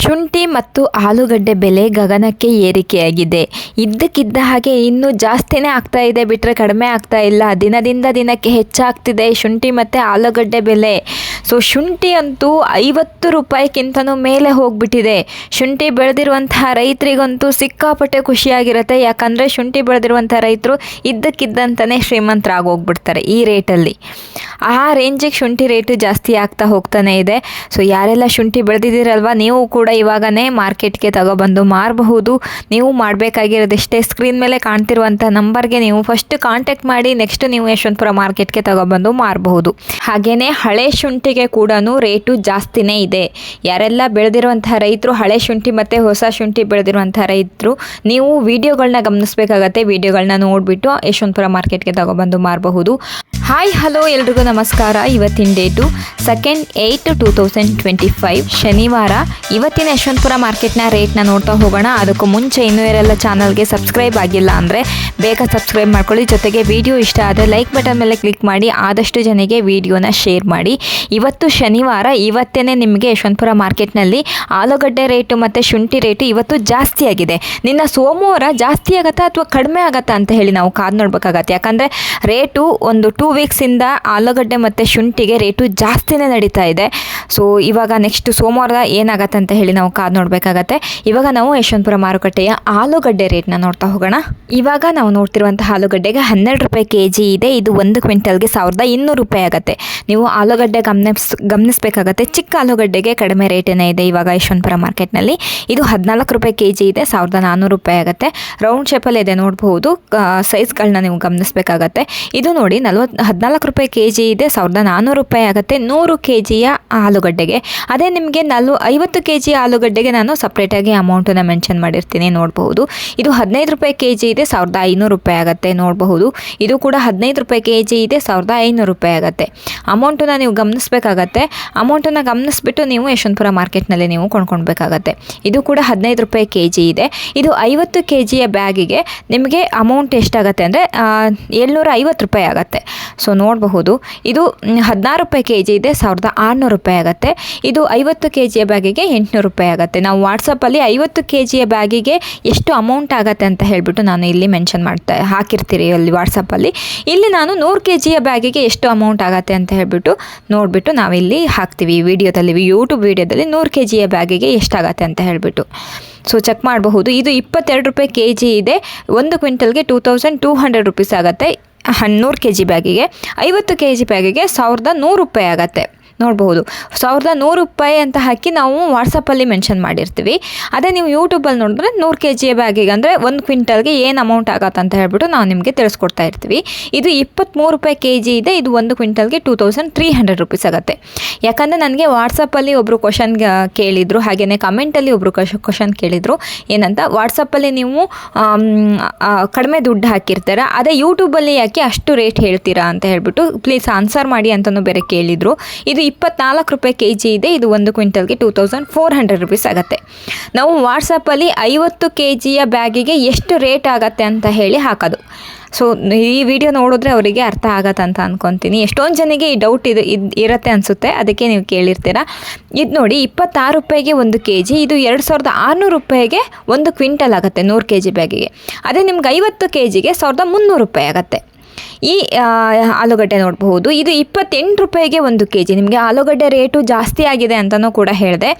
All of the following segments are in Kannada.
ಶುಂಠಿ ಮತ್ತು ಆಲೂಗಡ್ಡೆ ಬೆಲೆ ಗಗನಕ್ಕೆ ಏರಿಕೆಯಾಗಿದೆ. ಇದ್ದಕ್ಕಿದ್ದ ಹಾಗೆ ಇನ್ನೂ ಜಾಸ್ತಿನೇ ಆಗ್ತಾ ಇದೆ. ಬಿಟ್ಟರೆ ಕಡಿಮೆ ಆಗ್ತಾ ಇಲ್ಲ. ದಿನದಿಂದ ದಿನಕ್ಕೆ ಹೆಚ್ಚಾಗ್ತಿದೆ ಶುಂಠಿ ಮತ್ತು ಆಲೂಗಡ್ಡೆ ಬೆಲೆ. ಸೊ ಶುಂಠಿ ಅಂತೂ ಐವತ್ತು ರೂಪಾಯಿಗಿಂತನೂ ಮೇಲೆ ಹೋಗ್ಬಿಟ್ಟಿದೆ. ಶುಂಠಿ ಬೆಳೆದಿರುವಂತಹ ರೈತರಿಗಂತೂ ಸಿಕ್ಕಾಪಟ್ಟೆ ಖುಷಿಯಾಗಿರುತ್ತೆ. ಯಾಕಂದರೆ ಶುಂಠಿ ಬೆಳೆದಿರುವಂಥ ರೈತರು ಇದ್ದಕ್ಕಿದ್ದಂತಲೇ ಶ್ರೀಮಂತರಾಗೋಗ್ಬಿಡ್ತಾರೆ ಈ ರೇಟಲ್ಲಿ. ಆ ರೇಂಜಿಗೆ ಶುಂಠಿ ರೇಟು ಜಾಸ್ತಿ ಆಗ್ತಾ ಹೋಗ್ತಾನೆ ಇದೆ. ಸೊ ಯಾರೆಲ್ಲ ಶುಂಠಿ ಬೆಳೆದಿದ್ದೀರಲ್ವ, ನೀವು ಕೂಡ ಇವಾಗನೇ ಮಾರ್ಕೆಟ್ಗೆ ತಗೊಬಂದು ಮಾರಬಹುದು. ನೀವು ಮಾಡಬೇಕಾಗಿರೋದಿಷ್ಟೇ ಸ್ಕ್ರೀನ್ ಮೇಲೆ ಕಾಣ್ತಿರುವಂಥ ನಂಬರ್ಗೆ ನೀವು ಫಸ್ಟ್ ಕಾಂಟ್ಯಾಕ್ಟ್ ಮಾಡಿ ನೆಕ್ಸ್ಟ್ ನೀವು ಯಶವಂತಪುರ ಮಾರ್ಕೆಟ್ಗೆ ತಗೊಬಂದು ಮಾರಬಹುದು. ಹಾಗೆಯೇ ಹಳೆ ಶುಂಠಿಗೆ ಕೂಡ ರೇಟು ಜಾಸ್ತಿನೇ ಇದೆ. ಯಾರೆಲ್ಲ ಬೆಳೆದಿರುವಂತಹ ರೈತರು ಹಳೆ ಶುಂಠಿ ಮತ್ತು ಹೊಸ ಶುಂಠಿ ಬೆಳೆದಿರುವಂಥ ರೈತರು, ನೀವು ವಿಡಿಯೋಗಳನ್ನ ಗಮನಿಸಬೇಕಾಗತ್ತೆ. ವಿಡಿಯೋಗಳನ್ನ ನೋಡಿಬಿಟ್ಟು ಯಶವಂತಪುರ ಮಾರ್ಕೆಟ್ಗೆ ತಗೊಬಂದು ಮಾರಬಹುದು. ಹಾಯ್, ಹಲೋ, ಎಲ್ರಿಗೂ ನಮಸ್ಕಾರ. ಇವತ್ತಿನ date second eight two thousand twenty five ಶನಿವಾರ ಇವತ್ತಿನ ಯಶವಂತಪುರ ಮಾರ್ಕೆಟ್ನ ರೇಟ್ನ ನೋಡ್ತಾ ಹೋಗೋಣ. ಅದಕ್ಕೂ ಮುಂಚೆ ಇನ್ನೂ ಯಾರೆಲ್ಲ ಚಾನಲ್ಗೆ ಸಬ್ಸ್ಕ್ರೈಬ್ ಆಗಿಲ್ಲ ಅಂದರೆ ಬೇಗ ಸಬ್ಸ್ಕ್ರೈಬ್ ಮಾಡ್ಕೊಳ್ಳಿ. ಜೊತೆಗೆ ವಿಡಿಯೋ ಇಷ್ಟ ಆದರೆ ಲೈಕ್ ಬಟನ್ ಮೇಲೆ ಕ್ಲಿಕ್ ಮಾಡಿ, ಆದಷ್ಟು ಜನಕ್ಕೆ ವಿಡಿಯೋನ ಶೇರ್ ಮಾಡಿ. ಇವತ್ತು ಶನಿವಾರ ಇವತ್ತೇ ನಿಮಗೆ ಯಶವಂತಪುರ ಮಾರ್ಕೆಟ್ನಲ್ಲಿ ಆಲೂಗಡ್ಡೆ ರೇಟು ಮತ್ತು ಶುಂಠಿ ರೇಟು ಇವತ್ತು ಜಾಸ್ತಿ ಆಗಿದೆ. ನಿನ್ನ ಸೋಮವಾರ ಜಾಸ್ತಿ ಆಗತ್ತಾ ಅಥವಾ ಕಡಿಮೆ ಆಗತ್ತಾ ಅಂತ ಹೇಳಿ ನಾವು ಕಾದು ನೋಡ್ಬೇಕಾಗತ್ತೆ. ಯಾಕಂದರೆ ರೇಟು ಒಂದು ಟೂ ವೀಕ್ಸಿಂದ ಆಲೂಗಡ್ಡೆ ಮತ್ತು ಶುಂಠಿಗೆ ರೇಟು ಜಾಸ್ತಿನೇ ನಡೀತಾ ಇದೆ. ಸೊ ಇವಾಗ ನೆಕ್ಸ್ಟ್ ಸೋಮವಾರ ಏನಾಗತ್ತೆ ಅಂತ ಹೇಳಿ ನಾವು ಕಾದು ನೋಡಬೇಕಾಗತ್ತೆ. ಇವಾಗ ನಾವು ಯಶವಂತಪುರ ಮಾರುಕಟ್ಟೆಯ ಆಲೂಗಡ್ಡೆ ರೇಟ್ನ ನೋಡ್ತಾ ಹೋಗೋಣ. ಇವಾಗ ನಾವು ನೋಡ್ತಿರುವಂತಹ ಆಲೂಗಡ್ಡೆಗೆ ಹನ್ನೆರಡು ರೂಪಾಯಿ ಕೆ ಜಿ ಇದೆ. ಇದು ಒಂದು ಕ್ವಿಂಟಲ್ಗೆ ಸಾವಿರದ ಇನ್ನೂರು ರೂಪಾಯಿ ಆಗುತ್ತೆ. ನೀವು ಆಲೂಗಡ್ಡೆ ಗಮನಿಸ್, ಗಮನಿಸಬೇಕಾಗತ್ತೆ. ಚಿಕ್ಕ ಆಲೂಗಡ್ಡೆಗೆ ಕಡಿಮೆ ರೇಟೇನೇ ಇದೆ ಇವಾಗ ಯಶವಂತಪುರ ಮಾರ್ಕೆಟ್ನಲ್ಲಿ. ಇದು ಹದಿನಾಲ್ಕು ರೂಪಾಯಿ ಕೆ ಜಿ ಇದೆ. ಸಾವಿರದ ನಾನ್ನೂರು ರೂಪಾಯಿ ಆಗುತ್ತೆ. ರೌಂಡ್ ಶೇಪಲ್ಲಿ ಇದೆ ನೋಡಬಹುದು. ಸೈಜ್ಗಳನ್ನ ನೀವು ಗಮನಿಸಬೇಕಾಗತ್ತೆ. ಇದು ನೋಡಿ ನಲ್ವತ್ತು ಹದಿನಾಲ್ಕು ರೂಪಾಯಿ ಕೆ ಜಿ ಇದೆ. ಸಾವಿರದ ನಾನ್ನೂರು ರೂಪಾಯಿ ಆಗುತ್ತೆ. ನೂರು ಕೆ ಜಿಯ ಆಲೂಗಡ್ಡೆಗೆ. ಅದೇ ನಿಮಗೆ ನಲ್ವ, ಐವತ್ತು ಕೆ ಜಿ ಆಲೂಗಡ್ಡೆಗೆ ನಾನು ಸಪ್ರೇಟಾಗಿ ಅಮೌಂಟನ್ನು ಮೆನ್ಷನ್ ಮಾಡಿರ್ತೀನಿ, ನೋಡಬಹುದು. ಇದು ಹದಿನೈದು ರೂಪಾಯಿ ಕೆ ಜಿ ಇದೆ, ಸಾವಿರದ ಐನೂರು ರೂಪಾಯಿ ಆಗುತ್ತೆ, ನೋಡಬಹುದು. ಇದು ಕೂಡ ಹದಿನೈದು ರೂಪಾಯಿ ಕೆ ಜಿ ಇದೆ, ಸಾವಿರದ ಐನೂರು ರೂಪಾಯಿ ಆಗುತ್ತೆ. ಅಮೌಂಟನ್ನು ನೀವು ಗಮನಿಸಬೇಕಾಗತ್ತೆ. ಅಮೌಂಟನ್ನು ಗಮನಿಸ್ಬಿಟ್ಟು ನೀವು ಯಶವಂತಪುರ ಮಾರ್ಕೆಟ್ನಲ್ಲಿ ನೀವು ಕೊಂಡ್ಕೊಳ್ಬೇಕಾಗತ್ತೆ ಇದು ಕೂಡ ಹದಿನೈದು ರೂಪಾಯಿ ಕೆ ಜಿ ಇದೆ. ಇದು ಐವತ್ತು ಕೆ ಜಿಯ ಬ್ಯಾಗಿಗೆ ನಿಮಗೆ ಅಮೌಂಟ್ ಎಷ್ಟಾಗತ್ತೆ ಅಂದರೆ ಏಳ್ನೂರ ಐವತ್ತು ರೂಪಾಯಿ ಆಗುತ್ತೆ. ಸೊ ನೋಡಬಹುದು. ಇದು ಹದಿನಾರು ರೂಪಾಯಿ ಕೆ ಜಿ ಇದೆ, ಸಾವಿರದ ಆರುನೂರು ರೂಪಾಯಿ ಆಗುತ್ತೆ. ಇದು ಐವತ್ತು ಕೆ ಜಿಯ ಬ್ಯಾಗಿಗೆ ಎಂಟುನೂರು ರೂಪಾಯಿ ಆಗುತ್ತೆ. ನಾವು ವಾಟ್ಸಪ್ಪಲ್ಲಿ ಐವತ್ತು ಕೆ ಜಿಯ ಬ್ಯಾಗಿಗೆ ಎಷ್ಟು ಅಮೌಂಟ್ ಆಗುತ್ತೆ ಅಂತ ಹೇಳಿಬಿಟ್ಟು ನಾನು ಇಲ್ಲಿ ಮೆನ್ಷನ್ ಮಾಡ್ತಾ ಹಾಕಿರ್ತೀರಿ ಅಲ್ಲಿ ವಾಟ್ಸಪ್ಪಲ್ಲಿ ಇಲ್ಲಿ ನಾನು ನೂರು ಕೆ ಜಿಯ ಬ್ಯಾಗಿಗೆ ಎಷ್ಟು ಅಮೌಂಟ್ ಆಗುತ್ತೆ ಅಂತ ಹೇಳಿಬಿಟ್ಟು ನೋಡಿಬಿಟ್ಟು ನಾವಿಲ್ಲಿ ಹಾಕ್ತೀವಿ. ವಿಡಿಯೋದಲ್ಲಿ ಯೂಟ್ಯೂಬ್ ವಿಡಿಯೋದಲ್ಲಿ ನೂರು ಕೆ ಜಿಯ ಬ್ಯಾಗಿಗೆ ಎಷ್ಟಾಗತ್ತೆ ಅಂತ ಹೇಳಿಬಿಟ್ಟು. ಸೊ ಚೆಕ್ ಮಾಡಬಹುದು. ಇದು ಇಪ್ಪತ್ತೆರಡು ರೂಪಾಯಿ ಕೆ ಜಿ ಇದೆ. ಒಂದು ಕ್ವಿಂಟಲ್ಗೆ two thousand two hundred rupees ಆಗುತ್ತೆ. ಹನ್ನೂರು ಕೆ ಜಿ ಬ್ಯಾಗಿಗೆ. ಐವತ್ತು ಕೆ ಜಿ ಬ್ಯಾಗಿಗೆ ಸಾವಿರದ ನೂರು ರೂಪಾಯಿ ಆಗುತ್ತೆ. ನೋಡಬಹುದು. ಸಾವಿರದ ನೂರು ರೂಪಾಯಿ ಅಂತ ಹಾಕಿ ನಾವು ವಾಟ್ಸಪ್ಪಲ್ಲಿ ಮೆನ್ಷನ್ ಮಾಡಿರ್ತೀವಿ. ಅದೇ ನೀವು ಯೂಟ್ಯೂಬಲ್ಲಿ ನೋಡಿದ್ರೆ ನೂರು ಕೆ ಜಿ ಬ್ಯಾಗಿಗೆ ಅಂದರೆ ಒಂದು ಕ್ವಿಂಟಲ್ಗೆ ಏನು ಅಮೌಂಟ್ ಆಗತ್ತೆ ಅಂತ ಹೇಳ್ಬಿಟ್ಟು ನಾವು ನಿಮಗೆ ತಿಳಿಸ್ಕೊಡ್ತಾ ಇರ್ತೀವಿ. ಇದು ಇಪ್ಪತ್ತ್ಮೂರು ರೂಪಾಯಿ ಕೆ ಜಿ ಇದೆ, ಇದು ಒಂದು ಕ್ವಿಂಟಲ್ಗೆ two thousand three hundred rupees ಆಗುತ್ತೆ. ಯಾಕಂದರೆ ನನಗೆ ವಾಟ್ಸಪ್ಪಲ್ಲಿ ಒಬ್ಬರು ಕ್ವಶನ್ ಕೇಳಿದರು ಹಾಗೆಯೇ ಕಮೆಂಟಲ್ಲಿ ಒಬ್ಬರು ಕ್ವಶನ್ ಕೇಳಿದರು. ಏನಂತ ವಾಟ್ಸಪ್ಪಲ್ಲಿ ನೀವು ಕಡಿಮೆ ದುಡ್ಡು ಹಾಕಿರ್ತೀರ. ಅದೇ ಯೂಟ್ಯೂಬಲ್ಲಿ ಯಾಕೆ ಅಷ್ಟು ರೇಟ್ ಹೇಳ್ತೀರಾ ಅಂತ ಹೇಳ್ಬಿಟ್ಟು ಪ್ಲೀಸ್ ಆನ್ಸರ್ ಮಾಡಿ ಅಂತಲೂ ಬೇರೆ ಕೇಳಿದರು. ಇದು ಇಪ್ಪತ್ನಾಲ್ಕು ರೂಪಾಯಿ ಕೆ ಜಿ ಇದೆ. ಇದು ಒಂದು ಕ್ವಿಂಟಲ್ಗೆ two thousand four hundred rupees ಆಗುತ್ತೆ. ನಾವು ವಾಟ್ಸಪ್ಪಲ್ಲಿ ಐವತ್ತು ಕೆ ಜಿಯ ಬ್ಯಾಗಿಗೆ ಎಷ್ಟು ರೇಟ್ ಆಗತ್ತೆ ಅಂತ ಹೇಳಿ ಹಾಕೋದು. ಸೊ ಈ ವಿಡಿಯೋ ನೋಡಿದ್ರೆ ಅವರಿಗೆ ಅರ್ಥ ಆಗತ್ತೆ ಅಂತ ಅಂದ್ಕೊತೀನಿ ಎಷ್ಟೊಂದು ಜನಕ್ಕೆ ಈ ಡೌಟ್ ಇದು ಇದು ಇರುತ್ತೆ ಅನಿಸುತ್ತೆ. ಅದಕ್ಕೆ ನೀವು ಕೇಳಿರ್ತೀರಾ. ಇದು ನೋಡಿ ಇಪ್ಪತ್ತಾರು ರೂಪಾಯಿಗೆ ಒಂದು ಕೆ ಜಿ ಇದು ಎರಡು ಸಾವಿರದ ಆರುನೂರು ರೂಪಾಯಿಗೆ ಒಂದು ಕ್ವಿಂಟಲ್ ಆಗುತ್ತೆ ನೂರು ಕೆ ಜಿ ಬ್ಯಾಗಿಗೆ. ಅದೇ ನಿಮ್ಗೆ ಐವತ್ತು ಕೆ ಜಿಗೆ ಸಾವಿರದ ಮುನ್ನೂರು ರೂಪಾಯಿ ಆಗುತ್ತೆ. ಈ ಆಲೂಗಡ್ಡೆ ನೋಡಬಹುದು. ಇದು ಇಪ್ಪತ್ತೆಂಟು ರೂಪಾಯಿಗೆ ಒಂದು ಕೆ ಜಿ ನಿಮಗೆ ಆಲೂಗಡ್ಡೆ ರೇಟು ಜಾಸ್ತಿ ಆಗಿದೆ ಅಂತಲೂ ಕೂಡ ಹೇಳಿದೆ.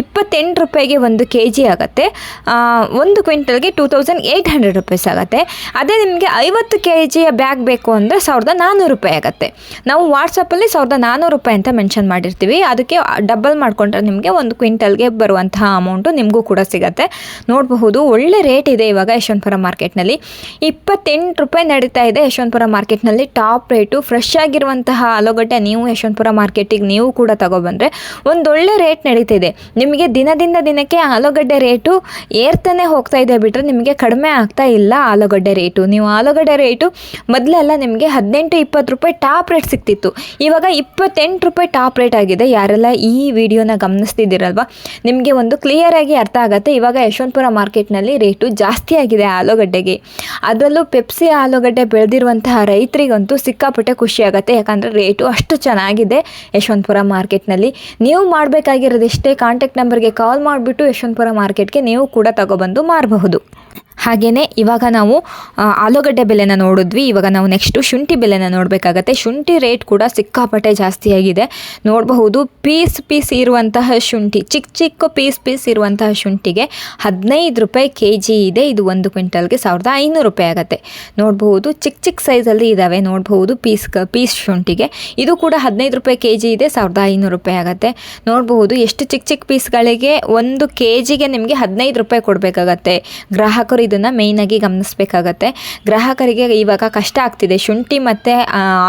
ಇಪ್ಪತ್ತೆಂಟು ರೂಪಾಯಿಗೆ ಒಂದು ಕೆ ಜಿ ಆಗುತ್ತೆ ಒಂದು ಕ್ವಿಂಟಲ್ಗೆ two thousand eight hundred rupees ಆಗುತ್ತೆ. ಅದೇ ನಿಮಗೆ ಐವತ್ತು ಕೆ ಜಿಯ ಬ್ಯಾಗ್ ಬೇಕು ಅಂದರೆ ಸಾವಿರದ ನಾನ್ನೂರು ರೂಪಾಯಿ ಆಗುತ್ತೆ. ನಾವು ವಾಟ್ಸಪ್ಪಲ್ಲಿ ಸಾವಿರದ ನಾನ್ನೂರು ರೂಪಾಯಿ ಅಂತ ಮೆನ್ಷನ್ ಮಾಡಿರ್ತೀವಿ. ಅದಕ್ಕೆ ಡಬಲ್ ಮಾಡಿಕೊಂಡ್ರೆ ನಿಮಗೆ ಒಂದು ಕ್ವಿಂಟಲ್ಗೆ ಬರುವಂತಹ ಅಮೌಂಟು ನಿಮಗೂ ಕೂಡ ಸಿಗುತ್ತೆ. ನೋಡಬಹುದು, ಒಳ್ಳೆ ರೇಟ್ ಇದೆ ಇವಾಗ ಯಶವಂತಪುರ ಮಾರ್ಕೆಟ್ನಲ್ಲಿ. ಇಪ್ಪತ್ತೆಂಟು ರೂಪಾಯಿ ನಡೀತಾ ಇದೆ ಯಶವಂತಪುರ ಮಾರ್ಕೆಟ್ನಲ್ಲಿ ಟಾಪ್ ರೇಟು ಫ್ರೆಶ್ ಆಗಿರುವಂತಹ ಆಲೂಗಡ್ಡೆ ನೀವು ಯಶವಂತಪುರ ಮಾರ್ಕೆಟಿಗೆ ನೀವು ಕೂಡ ತಗೊಬಂದರೆ ಒಂದೊಳ್ಳೆ ರೇಟ್ ನಡೀತಿದೆ. ನಿಮಗೆ ದಿನದಿಂದ ದಿನಕ್ಕೆ ಆಲೂಗಡ್ಡೆ ರೇಟು ಏರ್ತಾನೆ ಹೋಗ್ತಾ ಇದೆ ಬಿಟ್ಟರೆ ನಿಮಗೆ ಕಡಿಮೆ ಆಗ್ತಾ ಇಲ್ಲ ಆಲೂಗಡ್ಡೆ ರೇಟು. ನೀವು ಆಲೂಗಡ್ಡೆ ರೇಟು ಮೊದಲೆಲ್ಲ ನಿಮಗೆ ಹದಿನೆಂಟು ಇಪ್ಪತ್ತು ರೂಪಾಯಿ ಟಾಪ್ ರೇಟ್ ಸಿಗ್ತಿತ್ತು ಇವಾಗ ಇಪ್ಪತ್ತೆಂಟು ರೂಪಾಯಿ ಟಾಪ್ ರೇಟ್ ಆಗಿದೆ. ಯಾರೆಲ್ಲ ಈ ವಿಡಿಯೋನ ಗಮನಿಸ್ತಿದ್ದೀರಲ್ವ? ನಿಮಗೆ ಒಂದು ಕ್ಲಿಯರಾಗಿ ಅರ್ಥ ಆಗುತ್ತೆ. ಇವಾಗ ಯಶವಂತಪುರ ಮಾರ್ಕೆಟ್ನಲ್ಲಿ ರೇಟು ಜಾಸ್ತಿ ಆಗಿದೆ ಆಲೂಗಡ್ಡೆಗೆ. ಅದರಲ್ಲೂ ಪೆಪ್ಸಿ ಆಲೂಗಡ್ಡೆ ಬೆಳೆದಿರುವಂತಹ ರೈತರಿಗಂತೂ ಸಿಕ್ಕಾಪಟ್ಟೆ ಖುಷಿ ಆಗುತ್ತೆ. ಯಾಕಂದರೆ ರೇಟು ಅಷ್ಟು ಚೆನ್ನಾಗಿದೆ ಯಶವಂತಪುರ ಮಾರ್ಕೆಟ್ನಲ್ಲಿ. ನೀವು ಮಾಡಬೇಕಾಗಿರೋದಿಷ್ಟೇ ಕಾಂಟ್ಯಾಕ್ಟ್ ನಂಬರ್ಗೆ ಕಾಲ್ ಮಾಡಿಬಿಟ್ಟು ಯಶವಂತಪುರ ಮಾರ್ಕೆಟ್ಗೆ ನೀವು ಕೂಡ ತಗೊಬಂದು ಮಾರಬಹುದು. ಹಾಗೆಯೇ ಇವಾಗ ನಾವು ಆಲೂಗಡ್ಡೆ ಬೆಲೆನ ನೋಡಿದ್ವಿ. ಇವಾಗ ನಾವು ನೆಕ್ಸ್ಟು ಶುಂಠಿ ಬೆಲೆನ ನೋಡಬೇಕಾಗತ್ತೆ. ಶುಂಠಿ ರೇಟ್ ಕೂಡ ಸಿಕ್ಕಾಪಟ್ಟೆ ಜಾಸ್ತಿಯಾಗಿದೆ ನೋಡಬಹುದು ಪೀಸ್ ಪೀಸ್ ಇರುವಂತಹ ಶುಂಠಿ ಚಿಕ್ಕ ಚಿಕ್ಕ ಪೀಸ್ ಪೀಸ್ ಇರುವಂತಹ ಶುಂಠಿಗೆ ಹದಿನೈದು ರೂಪಾಯಿ ಕೆ ಜಿ ಇದೆ. ಇದು ಒಂದು ಕ್ವಿಂಟಲ್ಗೆ ಸಾವಿರದ ಐನೂರು ರೂಪಾಯಿ ಆಗುತ್ತೆ. ನೋಡಬಹುದು ಚಿಕ್ಕ ಚಿಕ್ಕ ಸೈಜಲ್ಲಿ ಇದ್ದಾವೆ ನೋಡಬಹುದು ಪೀಸ್ ಪೀಸ್ ಶುಂಠಿಗೆ. ಇದು ಕೂಡ ಹದಿನೈದು ರೂಪಾಯಿ ಕೆ ಜಿ ಇದೆ, ಸಾವಿರದ ಐನೂರು ರೂಪಾಯಿ ಆಗುತ್ತೆ. ನೋಡಬಹುದು, ಎಷ್ಟು ಚಿಕ್ಕ ಚಿಕ್ಕ ಪೀಸ್ಗಳಿಗೆ ಒಂದು ಕೆ ಜಿಗೆ ನಿಮಗೆ ಹದಿನೈದು ರೂಪಾಯಿ ಕೊಡಬೇಕಾಗತ್ತೆ. ಗ್ರಾಹಕರು ಇದನ್ನು ಮೇಯ್ನಾಗಿ ಗಮನಿಸಬೇಕಾಗತ್ತೆ. ಗ್ರಾಹಕರಿಗೆ ಇವಾಗ ಕಷ್ಟ ಆಗ್ತಿದೆ. ಶುಂಠಿ ಮತ್ತು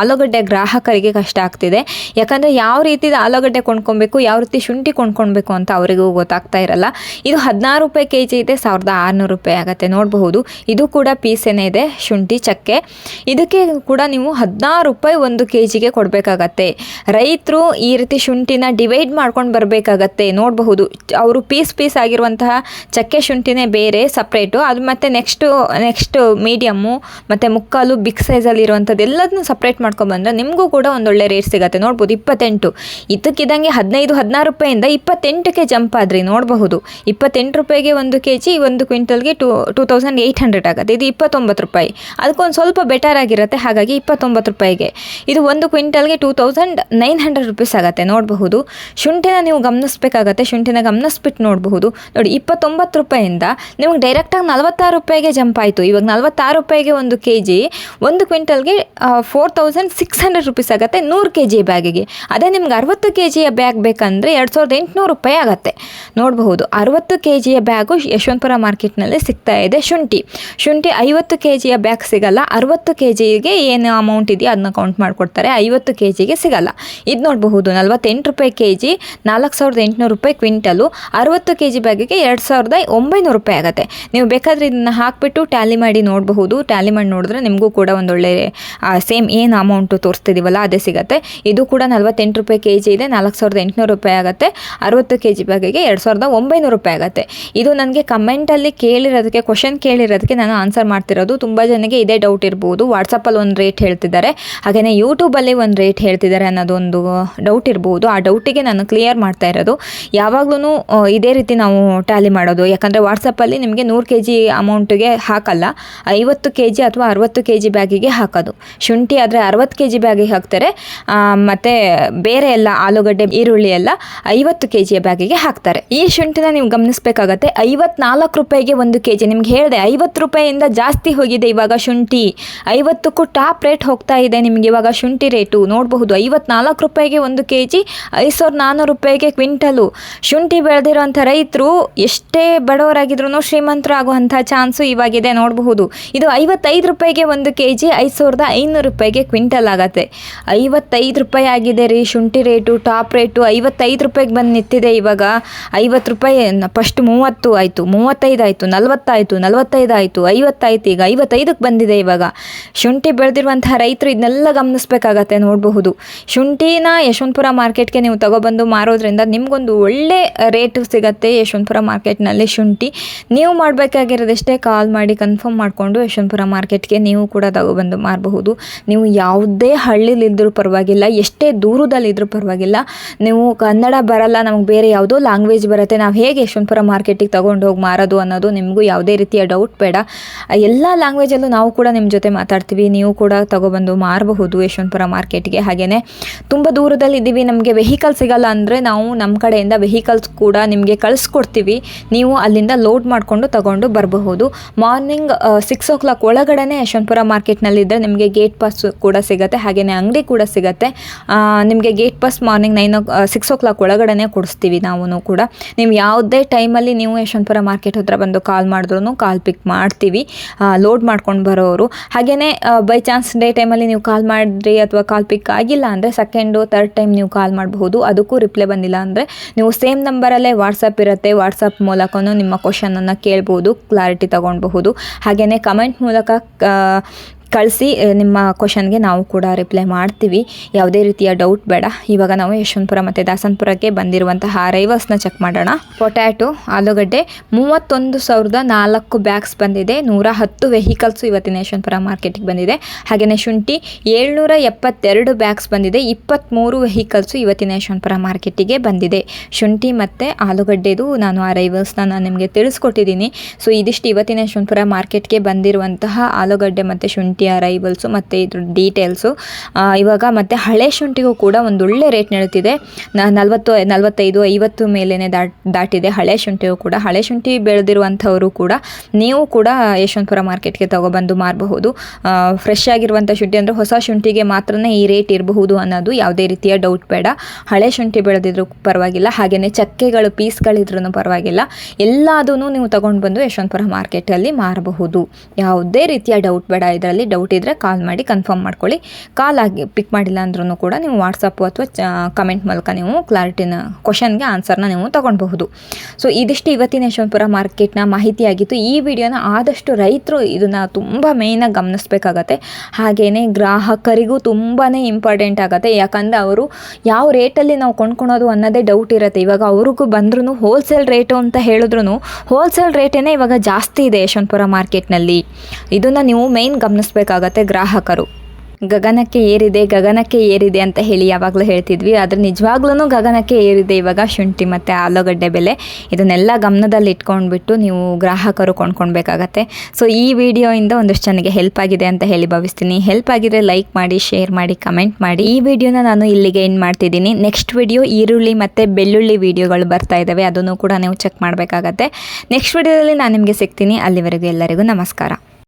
ಆಲೂಗಡ್ಡೆ ಗ್ರಾಹಕರಿಗೆ ಕಷ್ಟ ಆಗ್ತಿದೆ. ಯಾಕಂದರೆ ಯಾವ ರೀತಿ ಆಲೂಗಡ್ಡೆ ಕೊಂಡ್ಕೊಬೇಕು, ಯಾವ ರೀತಿ ಶುಂಠಿ ಕೊಂಡ್ಕೊಳ್ಬೇಕು ಅಂತ ಅವರಿಗೂ ಗೊತ್ತಾಗ್ತಾ ಇರಲ್ಲ. ಇದು ಹದಿನಾರು ರೂಪಾಯಿ ಕೆ ಜಿ ಇದೆ, ಸಾವಿರದ ಆರುನೂರು ರೂಪಾಯಿ ಆಗುತ್ತೆ. ನೋಡಬಹುದು, ಇದು ಕೂಡ ಪೀಸೇನೇ ಇದೆ, ಶುಂಠಿ ಚಕ್ಕೆ. ಇದಕ್ಕೆ ಕೂಡ ನೀವು ಹದಿನಾರು ರೂಪಾಯಿ ಒಂದು ಕೆ ಜಿಗೆ ಕೊಡಬೇಕಾಗತ್ತೆ. ರೈತರು ಈ ರೀತಿ ಶುಂಠಿನ ಡಿವೈಡ್ ಮಾಡ್ಕೊಂಡು ಬರಬೇಕಾಗತ್ತೆ. ನೋಡಬಹುದು, ಅವರು ಪೀಸ್ ಪೀಸ್ ಆಗಿರುವಂತಹ ಚಕ್ಕೆ, ಶುಂಠಿನೇ ಬೇರೆ ಸಪ್ರೇಟು ಅದು ಮತ್ತು ನೆಕ್ಸ್ಟು ನೆಕ್ಸ್ಟ್ ಮೀಡಿಯಮ್ಮು ಮತ್ತು ಮುಕ್ಕಾಲು ಬಿಗ್ ಸೈಜಲ್ಲಿ ಇರುವಂಥದ್ದು ಎಲ್ಲದನ್ನೂ ಸಪ್ರೇಟ್ ಮಾಡ್ಕೊಂಬಂದ್ರೆ ನಿಮಗೂ ಕೂಡ ಒಂದೊಳ್ಳೆ ರೇಟ್ ಸಿಗುತ್ತೆ. ನೋಡ್ಬೋದು ಇಪ್ಪತ್ತೆಂಟು. ಇದಕ್ಕಿದ್ದಂಗೆ ಹದಿನೈದು, ಹದಿನಾರು ರೂಪಾಯಿಂದ ಇಪ್ಪತ್ತೆಂಟಕ್ಕೆ ಜಂಪ್ ಆದ್ರಿ, ನೋಡಬಹುದು. ಇಪ್ಪತ್ತೆಂಟು ರೂಪಾಯಿಗೆ ಒಂದು ಕೆ ಜಿ ಒಂದು ಕ್ವಿಂಟಲ್ಗೆ two two thousand eight hundred ಆಗುತ್ತೆ. ಇದು ಇಪ್ಪತ್ತೊಂಬತ್ತು ರೂಪಾಯಿ. ಅದಕ್ಕೊಂದು ಸ್ವಲ್ಪ ಬೆಟರ್ ಆಗಿರುತ್ತೆ, ಹಾಗಾಗಿ ಇಪ್ಪತ್ತೊಂಬತ್ತು ರೂಪಾಯಿಗೆ. ಇದು ಒಂದು ಕ್ವಿಂಟಲ್ಗೆ two thousand nine hundred rupees ಆಗುತ್ತೆ, ನೋಡಬಹುದು. ಶುಂಠಿನ ನೀವು ಗಮನಿಸಬೇಕಾಗತ್ತೆ, ಶುಂಠಿನ ಗಮನಿಸ್ಬಿಟ್ಟು ನೋಡಬಹುದು. ನೋಡಿ, ಇಪ್ಪತ್ತೊಂಬತ್ತು ರೂಪಾಯಿಂದ ನಿಮಗೆ ಡೈರೆಕ್ಟಾಗಿ ನಲ್ವತ್ತಾರು ರೂಪಾಯಿಗೆ ಜಂಪ್ ಆಯಿತು. ಇವಾಗ ನಲವತ್ತಾರು ರೂಪಾಯಿಗೆ ಒಂದು ಕೆ ಜಿ ಒಂದು ಕ್ವಿಂಟಲ್ಗೆ four thousand six hundred rupees ಆಗುತ್ತೆ ನೂರು ಕೆ ಜಿ ಬ್ಯಾಗಿಗೆ. ಅದೇ ನಿಮ್ಗೆ ಅರವತ್ತು ಕೆ ಜಿಯ ಬ್ಯಾಗ್ ಬೇಕಂದರೆ ಎರಡು ಸಾವಿರದ ಎಂಟುನೂರು ರೂಪಾಯಿ ಆಗುತ್ತೆ. ನೋಡಬಹುದು, ಅರವತ್ತು ಕೆ ಜಿಯ ಬ್ಯಾಗು ಯಶವಂತಪುರ ಮಾರ್ಕೆಟ್ನಲ್ಲಿ ಸಿಗ್ತಾ ಇದೆ ಶುಂಠಿ. ಶುಂಠಿ ಐವತ್ತು ಕೆ ಜಿಯ ಬ್ಯಾಗ್ ಸಿಗಲ್ಲ, ಅರವತ್ತು ಕೆ ಜಿಗೆ ಏನು ಅಮೌಂಟ್ ಇದೆಯೋ ಅದನ್ನ ಕೌಂಟ್ ಮಾಡಿಕೊಡ್ತಾರೆ, ಐವತ್ತು ಕೆ ಜಿಗೆ ಸಿಗಲ್ಲ. ಇದು ನೋಡಬಹುದು, ನಲ್ವತ್ತೆಂಟು ರೂಪಾಯಿ ಕೆ ಜಿ ನಾಲ್ಕು ಸಾವಿರದ ಎಂಟುನೂರು ರೂಪಾಯಿ ಕ್ವಿಂಟಲು, ಅರವತ್ತು ಕೆ ಜಿ ಬ್ಯಾಗಿಗೆ ಎರಡು ಸಾವಿರದ ಒಂಬೈನೂರು ರೂಪಾಯಿ ಆಗುತ್ತೆ. ನೀವು ಬೇಕಾದರೆ ಇದನ್ನು ಹಾಕಿಬಿಟ್ಟು ಟ್ಯಾಲಿ ಮಾಡಿ ನೋಡಬಹುದು. ಟ್ಯಾಲಿ ಮಾಡಿ ನೋಡಿದ್ರೆ ನಿಮಗೂ ಕೂಡ ಒಂದೊಳ್ಳೆ ಸೇಮ್ ಏನು ಅಮೌಂಟು ತೋರಿಸ್ತಿದ್ದೀವಲ್ಲ ಅದೇ ಸಿಗುತ್ತೆ. ಇದು ಕೂಡ ನಲ್ವತ್ತೆಂಟು ರೂಪಾಯಿ ಕೆ ಜಿ ಇದೆ. ನಾಲ್ಕು ಸಾವಿರದ ಎಂಟುನೂರು ರೂಪಾಯಿ ಆಗುತ್ತೆ. ಅರವತ್ತು ಕೆ ಜಿ ಬ್ಯಾಗಿಗೆ ಎರಡು ಸಾವಿರದ ಒಂಬೈನೂರು ರೂಪಾಯಿ ಆಗುತ್ತೆ. ಇದು ನನಗೆ ಕಮೆಂಟಲ್ಲಿ ಕೇಳಿರೋದಕ್ಕೆ ಕ್ವಶನ್ ಕೇಳಿರೋದಕ್ಕೆ ನಾನು ಆನ್ಸರ್ ಮಾಡ್ತಿರೋದು. ತುಂಬ ಜನಕ್ಕೆ ಇದೇ ಡೌಟ್ ಇರ್ಬೋದು. ವಾಟ್ಸಪ್ಪಲ್ಲಿ ಒಂದು ರೇಟ್ ಹೇಳ್ತಿದ್ದಾರೆ. ಹಾಗೆಯೇ ಯೂಟ್ಯೂಬಲ್ಲಿ ಒಂದು ರೇಟ್ ಹೇಳ್ತಿದ್ದಾರೆ ಅನ್ನೋದೊಂದು ಡೌಟ್ ಇರ್ಬೋದು. ಆ ಡೌಟಿಗೆ ನಾನು ಕ್ಲಿಯರ್ ಮಾಡ್ತಾ ಇರೋದು. ಯಾವಾಗಲೂ ಇದೇ ರೀತಿ ನಾವು ಟ್ಯಾಲಿ ಮಾಡೋದು. ಯಾಕಂದರೆ ವಾಟ್ಸಪ್ಪಲ್ಲಿ ನಿಮಗೆ ನೂರು ಕೆ ಜಿ ಅಮೌಂಟಿಗೆ ಹಾಕಲ್ಲ. ಐವತ್ತು ಕೆ ಜಿ ಅಥವಾ ಅರವತ್ತು ಕೆ ಜಿ ಬ್ಯಾಗಿಗೆ ಹಾಕೋದು. ಶುಂಠಿ ಆದರೆ ಅರವತ್ತು ಕೆ ಜಿ ಬ್ಯಾಗಿಗೆ ಹಾಕ್ತಾರೆ. ಮತ್ತು ಬೇರೆ ಎಲ್ಲ ಆಲೂಗಡ್ಡೆ, ಈರುಳ್ಳಿ ಎಲ್ಲ ಐವತ್ತು ಕೆ ಜಿಯ ಬ್ಯಾಗಿಗೆ ಹಾಕ್ತಾರೆ. ಈ ಶುಂಠಿನ ನೀವು ಗಮನಿಸಬೇಕಾಗತ್ತೆ, ಐವತ್ನಾಲ್ಕು ರೂಪಾಯಿಗೆ ಒಂದು ಕೆ ಜಿ ನಿಮ್ಗೆ ಹೇಳಿದೆ, ಐವತ್ತು ರೂಪಾಯಿಯಿಂದ ಜಾಸ್ತಿ ಹೋಗಿದೆ ಇವಾಗ ಶುಂಠಿ. ಐವತ್ತಕ್ಕೂ ಟಾಪ್ ರೇಟ್ ಹೋಗ್ತಾ ಇದೆ ನಿಮಗೆ ಇವಾಗ ಶುಂಠಿ ರೇಟು. ನೋಡಬಹುದು, ಐವತ್ನಾಲ್ಕು ರೂಪಾಯಿಗೆ ಒಂದು ಕೆ ಜಿ ಐದು ಸಾವಿರದ ನಾನ್ನೂರು ರೂಪಾಯಿಗೆ ಕ್ವಿಂಟಲು. ಶುಂಠಿ ಬೆಳೆದಿರುವಂಥ ರೈತರು ಎಷ್ಟೇ ಬಡವರಾಗಿದ್ರು ಶ್ರೀಮಂತರು ಆಗುವಂಥ ಚಾನ್ಸು ಇವಾಗಿದೆ ನೋಡಬಹುದು. ಇದು ಐವತ್ತೈದು ರೂಪಾಯಿಗೆ ಒಂದು ಕೆ ಜಿ ಐದು ಸಾವಿರದ ಐನೂರು ರೂಪಾಯಿಗೆ ಕ್ವಿಂಟಲ್ ಆಗತ್ತೆ. ಐವತ್ತೈದು ರೂಪಾಯಿ ಆಗಿದೆ ರೀ ಶುಂಠಿ ರೇಟು, ಟಾಪ್ ರೇಟು. ಐವತ್ತೈದು ರೂಪಾಯಿಗೆ ಬಂದು ನಿಂತಿದೆ ಇವಾಗ. ಐವತ್ತು ರೂಪಾಯಿ ಫಸ್ಟ್ ಮೂವತ್ತು ಆಯಿತು, ಮೂವತ್ತೈದು ಆಯಿತು, ನಲ್ವತ್ತಾಯಿತು, ನಲ್ವತ್ತೈದು ಆಯಿತು, ಐವತ್ತಾಯ್ತು ಈಗ ಐವತ್ತೈದಕ್ಕೆ ಬಂದಿದೆ ಇವಾಗ. ಶುಂಠಿ ಬೆಳೆದಿರುವಂತಹ ರೈತರು ಇದನ್ನೆಲ್ಲ ಗಮನಿಸಬೇಕಾಗತ್ತೆ ನೋಡಬಹುದು. ಶುಂಠಿನ ಯಶವಂತಪುರ ಮಾರ್ಕೆಟ್ಗೆ ನೀವು ತಗೊಬಂದು ಮಾರೋದ್ರಿಂದ ನಿಮಗೊಂದು ಒಳ್ಳೆ ರೇಟ್ ಸಿಗತ್ತೆ ಯಶವಂತಪುರ ಮಾರ್ಕೆಟ್ನಲ್ಲಿ ಶುಂಠಿ. ನೀವು ಮಾಡಬೇಕಾಗಿರೋದಷ್ಟೇ ಕಾಲ್ ಮಾಡಿ ಕನ್ಫರ್ಮ್ ಮಾಡಿಕೊಂಡು ಯಶವಂತಪುರ ಮಾರ್ಕೆಟ್ಗೆ ನೀವು ಕೂಡ ತಗೊಬಂದು ಮಾರಬಹುದು. ನೀವು ಯಾವುದೇ ಹಳ್ಳಿಲಿದ್ದರೂ ಪರವಾಗಿಲ್ಲ, ಎಷ್ಟೇ ದೂರದಲ್ಲಿದ್ದರೂ ಪರವಾಗಿಲ್ಲ. ನೀವು ಕನ್ನಡ ಬರಲ್ಲ, ನಮಗೆ ಬೇರೆ ಯಾವುದೋ ಲ್ಯಾಂಗ್ವೇಜ್ ಬರುತ್ತೆ, ನಾವು ಹೇಗೆ ಯಶವಂತಪುರ ಮಾರ್ಕೆಟಿಗೆ ತೊಗೊಂಡು ಹೋಗಿ ಮಾರೋದು ಅನ್ನೋದು ನಿಮಗೂ ಯಾವುದೇ ರೀತಿಯ ಡೌಟ್ ಬೇಡ. ಎಲ್ಲ ಲ್ಯಾಂಗ್ವೇಜಲ್ಲೂ ನಾವು ಕೂಡ ನಿಮ್ಮ ಜೊತೆ ಮಾತಾಡ್ತೀವಿ, ನೀವು ಕೂಡ ತಗೊಬಂದು ಮಾರಬಹುದು ಯಶವಂತಪುರ ಮಾರ್ಕೆಟ್ಗೆ ಹಾಗೆಯೇ ತುಂಬ ದೂರದಲ್ಲಿದ್ದೀವಿ, ನಮಗೆ ವೆಹಿಕಲ್ ಸಿಗಲ್ಲ ಅಂದರೆ ನಾವು ನಮ್ಮ ಕಡೆಯಿಂದ ವೆಹಿಕಲ್ಸ್ ಕೂಡ ನಿಮಗೆ ಕಳಿಸ್ಕೊಡ್ತೀವಿ. ನೀವು ಅಲ್ಲಿಂದ ಲೋಡ್ ಮಾಡಿಕೊಂಡು ತಗೊಂಡು ಬರಬಹುದು. ಮಾರ್ನಿಂಗ್ ಸಿಕ್ಸ್ ಓ ಕ್ಲಾಕ್ ಒಳಗಡೆ ಯಶವಂತಪುರ ಮಾರ್ಕೆಟ್ನಲ್ಲಿದ್ದರೆ ನಿಮಗೆ ಗೇಟ್ ಪಾಸ್ ಕೂಡ ಸಿಗುತ್ತೆ ಹಾಗೆಯೇ ಅಂಗಡಿ ಕೂಡ ಸಿಗುತ್ತೆ. ನಿಮಗೆ gate pass morning nine o six o'clock ಒಳಗಡೆ ಕೊಡಿಸ್ತೀವಿ ನಾವು ಕೂಡ. ನೀವು ಯಾವುದೇ ಟೈಮಲ್ಲಿ ನೀವು ಯಶವಂತಪುರ ಮಾರ್ಕೆಟ್ ಹತ್ರ ಬಂದು ಕಾಲ್ ಮಾಡಿದ್ರು ಕಾಲ್ ಪಿಕ್ ಮಾಡ್ತೀವಿ. ಲೋಡ್ ಮಾಡ್ಕೊಂಡು ಬರೋರು. ಹಾಗೆಯೇ ಬೈ ಚಾನ್ಸ್ ಡೇ ಟೈಮಲ್ಲಿ ನೀವು ಕಾಲ್ ಮಾಡಿದ್ರಿ ಅಥವಾ ಕಾಲ್ ಪಿಕ್ ಆಗಿಲ್ಲ ಅಂದರೆ ಸೆಕೆಂಡು ತರ್ಡ್ ಟೈಮ್ ನೀವು ಕಾಲ್ ಮಾಡಬಹುದು. ಅದಕ್ಕೂ ರಿಪ್ಲೈ ಬಂದಿಲ್ಲ ಅಂದರೆ ನೀವು ಸೇಮ್ ನಂಬರಲ್ಲೇ ವಾಟ್ಸಪ್ ಇರುತ್ತೆ. ವಾಟ್ಸಪ್ ಮೂಲಕವೂ ನಿಮ್ಮ ಕ್ವಶನನ್ನು ಕೇಳ್ಬೋದು. ಕ್ಲಾರಿಟಿ ತಗೊಳ್ಬಹುದು ಹಾಗೆಯೇ ಕಮೆಂಟ್ ಮೂಲಕ ಕಳಿಸಿ ನಿಮ್ಮ ಕ್ವಶನ್ಗೆ ನಾವು ಕೂಡ ರಿಪ್ಲೈ ಮಾಡ್ತೀವಿ. ಯಾವುದೇ ರೀತಿಯ ಡೌಟ್ ಬೇಡ. ಇವಾಗ ನಾವು ಯಶವಂತಪುರ ಮತ್ತು ದಾಸನಪುರಕ್ಕೆ ಬಂದಿರುವಂತಹ ರೈವರ್ಸ್ನ ಚೆಕ್ ಮಾಡೋಣ. ಪೊಟ್ಯಾಟೊ ಆಲೂಗಡ್ಡೆ, ಮೂವತ್ತೊಂದು ಸಾವಿರದ ನಾಲ್ಕು ಬ್ಯಾಗ್ಸ್ ಬಂದಿದೆ. ನೂರ ಹತ್ತು ವೆಹಿಕಲ್ಸು ಇವತ್ತಿನ ಯಶವಂತಪುರ ಮಾರ್ಕೆಟಿಗೆ ಬಂದಿದೆ. ಹಾಗೆಯೇ ಶುಂಠಿ, ಏಳ್ನೂರ ಎಪ್ಪತ್ತೆರಡು ಬ್ಯಾಗ್ಸ್ ಬಂದಿದೆ. ಇಪ್ಪತ್ತ್ಮೂರು ವೆಹಿಕಲ್ಸು ಇವತ್ತಿನ ಯಶವಂತಪುರ ಮಾರ್ಕೆಟಿಗೆ ಬಂದಿದೆ. ಶುಂಠಿ ಮತ್ತು ಆಲೂಗಡ್ಡೆದು ನಾನು ಆ ರೈವರ್ಸ್ನ ನಾನು ನಿಮಗೆ ತಿಳಿಸ್ಕೊಟ್ಟಿದ್ದೀನಿ. ಸೊ ಇದಿಷ್ಟು ಇವತ್ತಿನ ಯಶವಂತಪುರ ಮಾರ್ಕೆಟ್ಗೆ ಬಂದಿರುವಂತಹ ಆಲೂಗಡ್ಡೆ ಮತ್ತು ಶುಂಠಿ ಅರೈವಲ್ಸು ಮತ್ತು ಇದ್ರ ಡೀಟೇಲ್ಸು ಇವಾಗ ಮತ್ತು ಹಳೆ ಶುಂಠಿಗೂ ಕೂಡ ಒಂದು ಒಳ್ಳೆ ರೇಟ್ ನಡೀತಿದೆ. ನಲವತ್ತು ನಲ್ವತ್ತು, ನಲ್ವತ್ತೈದು, ಐವತ್ತು ಮೇಲೇ ದಾಟ್ ದಾಟಿದೆ ಹಳೆ ಶುಂಠಿಯು ಕೂಡ. ಹಳೆ ಶುಂಠಿ ಬೆಳೆದಿರುವಂಥವರು ಕೂಡ ನೀವು ಕೂಡ ಯಶವಂತಪುರ ಮಾರ್ಕೆಟ್ಗೆ ತಗೊಬಂದು ಮಾರಬಹುದು. ಫ್ರೆಶ್ ಆಗಿರುವಂಥ ಶುಂಠಿ ಅಂದರೆ ಹೊಸ ಶುಂಠಿಗೆ ಮಾತ್ರನೇ ಈ ರೇಟ್ ಇರಬಹುದು ಅನ್ನೋದು ಯಾವುದೇ ರೀತಿಯ ಡೌಟ್ ಬೇಡ. ಹಳೆ ಶುಂಠಿ ಬೆಳೆದಿದ್ರು ಪರವಾಗಿಲ್ಲ ಹಾಗೆಯೇ ಚಕ್ಕೆಗಳು ಪೀಸ್ಗಳಿದ್ರೂ ಪರವಾಗಿಲ್ಲ. ಎಲ್ಲದೂ ನೀವು ತಗೊಂಡು ಬಂದು ಯಶವಂತಪುರ ಮಾರ್ಕೆಟಲ್ಲಿ ಮಾರಬಹುದು. ಯಾವುದೇ ರೀತಿಯ ಡೌಟ್ ಬೇಡ ಇದರಲ್ಲಿ. ಡೌಟ್ ಇದ್ದರೆ ಕಾಲ್ ಮಾಡಿ ಕನ್ಫರ್ಮ್ ಮಾಡ್ಕೊಳ್ಳಿ. ಕಾಲ್ ಆಗಿ ಪಿಕ್ ಮಾಡಿಲ್ಲ ಅಂದ್ರೂ ಕೂಡ ನೀವು ವಾಟ್ಸಪ್ಪು ಅಥವಾ ಕಮೆಂಟ್ ಮೂಲಕ ನೀವು ಕ್ಲಾರಿಟಿನ ಕ್ವಶನ್ಗೆ ಆನ್ಸರ್ನ ನೀವು ತೊಗೊಳ್ಬಹುದು ಸೊ ಇದಿಷ್ಟು ಇವತ್ತಿನ ಯಶವಂತಪುರ ಮಾರ್ಕೆಟ್ನ ಮಾಹಿತಿಯಾಗಿತ್ತು. ಈ ವಿಡಿಯೋನ ಆದಷ್ಟು ರೈತರು ಇದನ್ನು ತುಂಬ ಮೇಯ್ನಾಗಿ ಗಮನಿಸಬೇಕಾಗತ್ತೆ. ಹಾಗೆಯೇ ಗ್ರಾಹಕರಿಗೂ ತುಂಬಾ ಇಂಪಾರ್ಟೆಂಟ್ ಆಗುತ್ತೆ. ಯಾಕಂದರೆ ಅವರು ಯಾವ ರೇಟಲ್ಲಿ ನಾವು ಕೊಂಡ್ಕೊಳೋದು ಅನ್ನೋದೇ ಡೌಟ್ ಇರುತ್ತೆ. ಇವಾಗ ಅವ್ರಿಗೂ ಬಂದ್ರೂ ಹೋಲ್ಸೇಲ್ ರೇಟು ಅಂತ ಹೇಳಿದ್ರು ಹೋಲ್ಸೇಲ್ ರೇಟೇ ಇವಾಗ ಜಾಸ್ತಿ ಇದೆ ಯಶವಂತಪುರ ಮಾರ್ಕೆಟ್ನಲ್ಲಿ ಇದನ್ನು ನೀವು ಮೇಯ್ನ್ ಗಮನಿಸಬೇಕಾಗತ್ತೆ ಗ್ರಾಹಕರು. ಗಗನಕ್ಕೆ ಏರಿದೆ ಗಗನಕ್ಕೆ ಏರಿದೆ ಅಂತ ಹೇಳಿ ಯಾವಾಗಲೂ ಹೇಳ್ತಿದ್ವಿ. ಆದರೆ ನಿಜವಾಗ್ಲೂ ಗಗನಕ್ಕೆ ಏರಿದೆ ಇವಾಗ ಶುಂಠಿ ಮತ್ತು ಆಲೂಗಡ್ಡೆ ಬೆಲೆ. ಇದನ್ನೆಲ್ಲ ಗಮನದಲ್ಲಿ ಇಟ್ಕೊಂಡ್ಬಿಟ್ಟು ನೀವು ಗ್ರಾಹಕರು ಕೊಂಡ್ಕೊಳ್ಬೇಕಾಗತ್ತೆ. ಸೊ ಈ ವಿಡಿಯೋಯಿಂದ ಒಂದಷ್ಟು ಜನಕ್ಕೆ ಹೆಲ್ಪ್ ಆಗಿದೆ ಅಂತ ಹೇಳಿ ಭಾವಿಸ್ತೀನಿ. ಹೆಲ್ಪ್ ಆಗಿದ್ರೆ ಲೈಕ್ ಮಾಡಿ ಶೇರ್ ಮಾಡಿ ಕಮೆಂಟ್ ಮಾಡಿ. ಈ ವಿಡಿಯೋನ ನಾನು ಇಲ್ಲಿಗೆ ಎಂಡ್ ಮಾಡ್ತಿದ್ದೀನಿ. ನೆಕ್ಸ್ಟ್ ವಿಡಿಯೋ ಈರುಳ್ಳಿ ಮತ್ತು ಬೆಳ್ಳುಳ್ಳಿ ವಿಡಿಯೋಗಳು ಬರ್ತಾ ಇದ್ದಾವೆ. ಅದನ್ನು ಕೂಡ ನೀವು ಚೆಕ್ ಮಾಡಬೇಕಾಗತ್ತೆ. ನೆಕ್ಸ್ಟ್ ವಿಡಿಯೋದಲ್ಲಿ ನಾನು ನಿಮಗೆ ಸಿಗ್ತೀನಿ. ಅಲ್ಲಿವರೆಗೂ ಎಲ್ಲರಿಗೂ ನಮಸ್ಕಾರ.